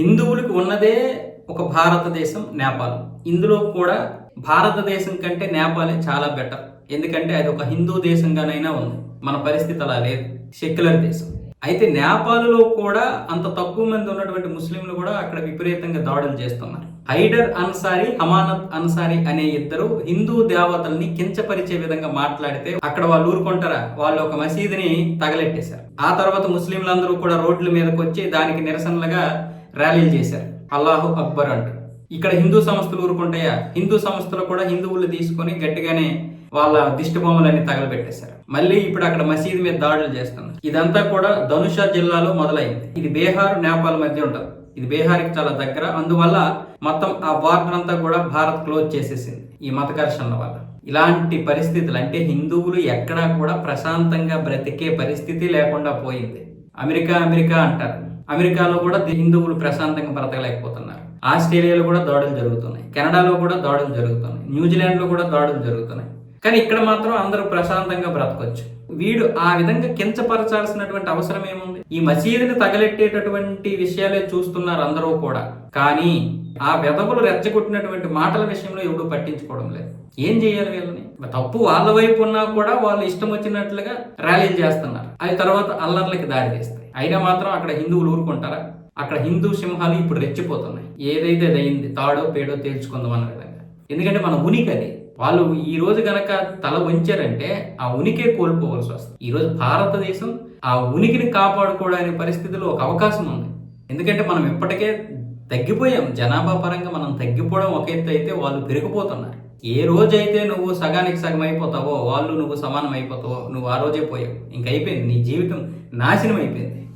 హిందువులకు ఉన్నదే ఒక భారతదేశం నేపాల్. ఇందులో కూడా భారతదేశం కంటే నేపాలే చాలా బెటర్ ఎందుకంటే అది ఒక హిందూ దేశంగానైనా ఉంది. మన పరిస్థితి అలా లేదు. సెక్యులర్ దేశం. అయితే నేపాల్లో కూడా అంత తక్కువ మంది ఉన్నటువంటి ముస్లింలు కూడా అక్కడ విపరీతంగా దాడులు చేస్తున్నారు. హైడర్ అన్సారీ హమానత్ అన్సారీ అనే ఇద్దరు హిందూ దేవతల్ని కించపరిచే విధంగా మాట్లాడితే అక్కడ వాళ్ళు ఊరుకుంటారా? వాళ్ళు ఒక మసీదుని తగలెట్టేశారు. ఆ తర్వాత ముస్లింలందరూ కూడా రోడ్ల మీదకి వచ్చి దానికి నిరసనలుగా ర్యాలీలు చేశారు. అల్లాహు అక్బర్ అంటూ ఇక్కడ హిందూ సంస్థలు ఊరుకుంటాయా? హిందూ సంస్థలు కూడా హిందువులు తీసుకొని గట్టిగానే వాళ్ళ దిష్టిబొమ్మలన్నీ తగలబెట్టేశారు. మళ్ళీ ఇప్పుడు అక్కడ మసీదు మీద దాడులు చేస్తున్నారు. ఇదంతా కూడా ధనుష జిల్లాలో మొదలైంది. ఇది బీహార్ నేపాల్ మధ్య ఉంటుంది. ఇది బీహార్కి చాలా దగ్గర. అందువల్ల మొత్తం ఆ బార్డర్ అంతా కూడా భారత్ క్లోజ్ చేసేసింది ఈ మత ఘర్షణల వల్ల. ఇలాంటి పరిస్థితులు అంటే హిందువులు ఎక్కడా కూడా ప్రశాంతంగా బ్రతికే పరిస్థితి లేకుండా పోయింది. అమెరికా అమెరికా అంటారు. అమెరికాలో కూడా హిందువులు ప్రశాంతంగా బ్రతకలేకపోతున్నారు. ఆస్ట్రేలియాలో కూడా దాడులు జరుగుతున్నాయి. కెనడాలో కూడా దాడులు జరుగుతున్నాయి. న్యూజిలాండ్లో కూడా దాడులు జరుగుతున్నాయి. కానీ ఇక్కడ మాత్రం అందరూ ప్రశాంతంగా బ్రతకొచ్చు. వీడు ఆ విధంగా కించపరచాల్సినటువంటి అవసరం ఏముంది? ఈ మసీదుని తగలెట్టేటటువంటి విషయాలే చూస్తున్నారు అందరూ కూడా. కానీ ఆ వెదవులు రెచ్చగొట్టినటువంటి మాటల విషయంలో ఎవడు పట్టించుకోవడం లేదు. ఏం చేయాలి వీళ్ళని? తప్పు వాళ్ళ వైపు ఉన్నా కూడా వాళ్ళు ఇష్టం వచ్చినట్లుగా ర్యాలీలు చేస్తున్నారు. అవి తర్వాత అల్లర్లకి దారి తీస్తాయి. అయినా మాత్రం అక్కడ హిందువులు ఊరుకుంటారా? అక్కడ హిందూ సింహాలు ఇప్పుడు రెచ్చిపోతున్నాయి. ఏదైతే అయింది తాడో పేడో తేల్చుకుందాం అన్న విధంగా. ఎందుకంటే మన ఉనికి అది. వాళ్ళు ఈ రోజు గనక తల వంచారంటే ఆ ఉనికే కోల్పోవలసి వస్తుంది. ఈ రోజు భారతదేశం ఆ ఉనికిని కాపాడుకోవడానికి పరిస్థితిలో ఒక అవకాశం ఉంది. ఎందుకంటే మనం ఇప్పటికే తగ్గిపోయాం. జనాభా పరంగా మనం తగ్గిపోవడం ఒక ఎత్తు అయితే వాళ్ళు పెరిగిపోతున్నారు. ఏ రోజైతే నువ్వు సగానికి సగం అయిపోతావో వాళ్ళు నువ్వు సమానం అయిపోతావో నువ్వు ఆ రోజే పోయావు. ఇంక అయిపోయింది. నీ జీవితం నాశనం అయిపోయింది.